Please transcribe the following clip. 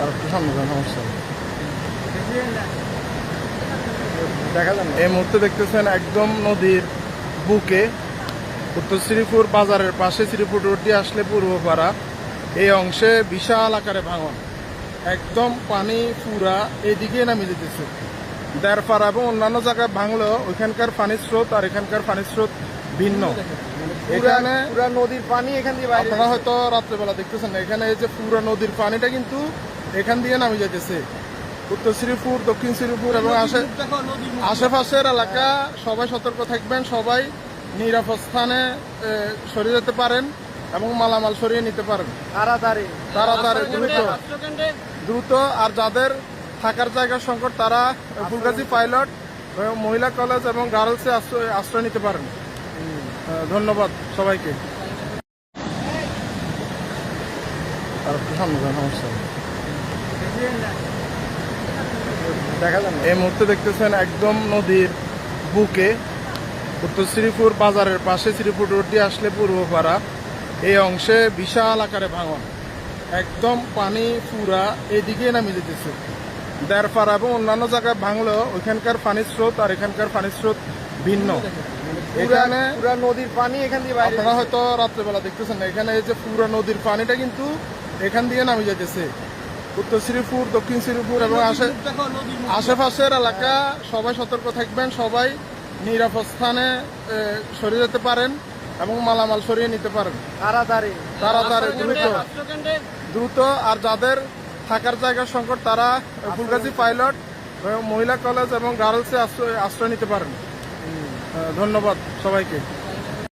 আর একটু সামনে যান, সমস্যা। দেখা যান এই মুহূর্তে দেখতেছেন একদম নদীর বুকে উত্তর শ্রীপুর বাজারের পাশে শ্রীপুর রোড দিয়ে আসলে পূর্বপাড়া। এই অংশে বিশাল আকারে ভাঙন। একদম পানি পুরা এদিকে নামে যেতেছে দেড়পাড়া এবং অন্যান্য জায়গায় ভাঙলেও ওইখানকার পানির স্রোত আর এখানকার পানির স্রোত ভিন্ন। এখানে পুরা নদীর পানি এখান দিয়ে আপনারা হয়তো রাত্রেবেলা দেখতেছেন না, এখানে এই যে পুরো নদীর পানিটা কিন্তু এখান দিয়ে নামি যেতেছে উত্তর শ্রীপুর দক্ষিণ শ্রীপুর এবং আশে আশেপাশের এলাকা সবাই সতর্ক থাকবেন সবাই নিরাপদ স্থানে সরিয়ে যেতে পারেন এবং মালামাল সরিয়ে নিতে পারেন। তাড়াতাড়ি। তাড়াতাড়ি দ্রুত। দ্রুত আর যাদের থাকার জায়গার সংকট তারা ফুলগাজী পাইলট এবং মহিলা কলেজ এবং গার্লসে আশ্রয় আশ্রয় নিতে পারেন। ধন্যবাদ সবাইকে। আর সমস্যা এই মুহূর্তে দেখতেছেন একদম নদীর বুকে উত্তর শ্রীপুর বাজারের পাশে শ্রীপুর রোড দিয়ে আসলে পূর্বপাড়া। এই অংশে বিশাল আকারে ভাঙন। একদম পানি পুরা এদিকে নামে যেতেছে দেড়পাড়া এবং অন্যান্য জায়গায় ভাঙলেও ওইখানকার পানির স্রোত আর এখানকার পানির স্রোত ভিন্ন। এখানে পুরা নদীর পানি এখান দিয়ে আপনারা হয়তো রাত্রেবেলা দেখতেছেন না, এখানে এই যে পুরো নদীর পানিটা কিন্তু এখান দিয়ে নামে যেতেছে উত্তর শ্রীপুর দক্ষিণ শ্রীপুর এবং আশে আশেপাশের এলাকা সবাই সতর্ক থাকবেন সবাই নিরাপদ স্থানে সরিয়ে যেতে পারেন এবং মালামাল সরিয়ে নিতে পারেন। তাড়াতাড়ি। তাড়াতাড়ি দ্রুত। দ্রুত আর যাদের থাকার জায়গার সংকট তারা ফুলগাজী পাইলট এবং মহিলা কলেজ এবং গার্লসে আশ্রয় আশ্রয় নিতে পারেন। ধন্যবাদ সবাইকে।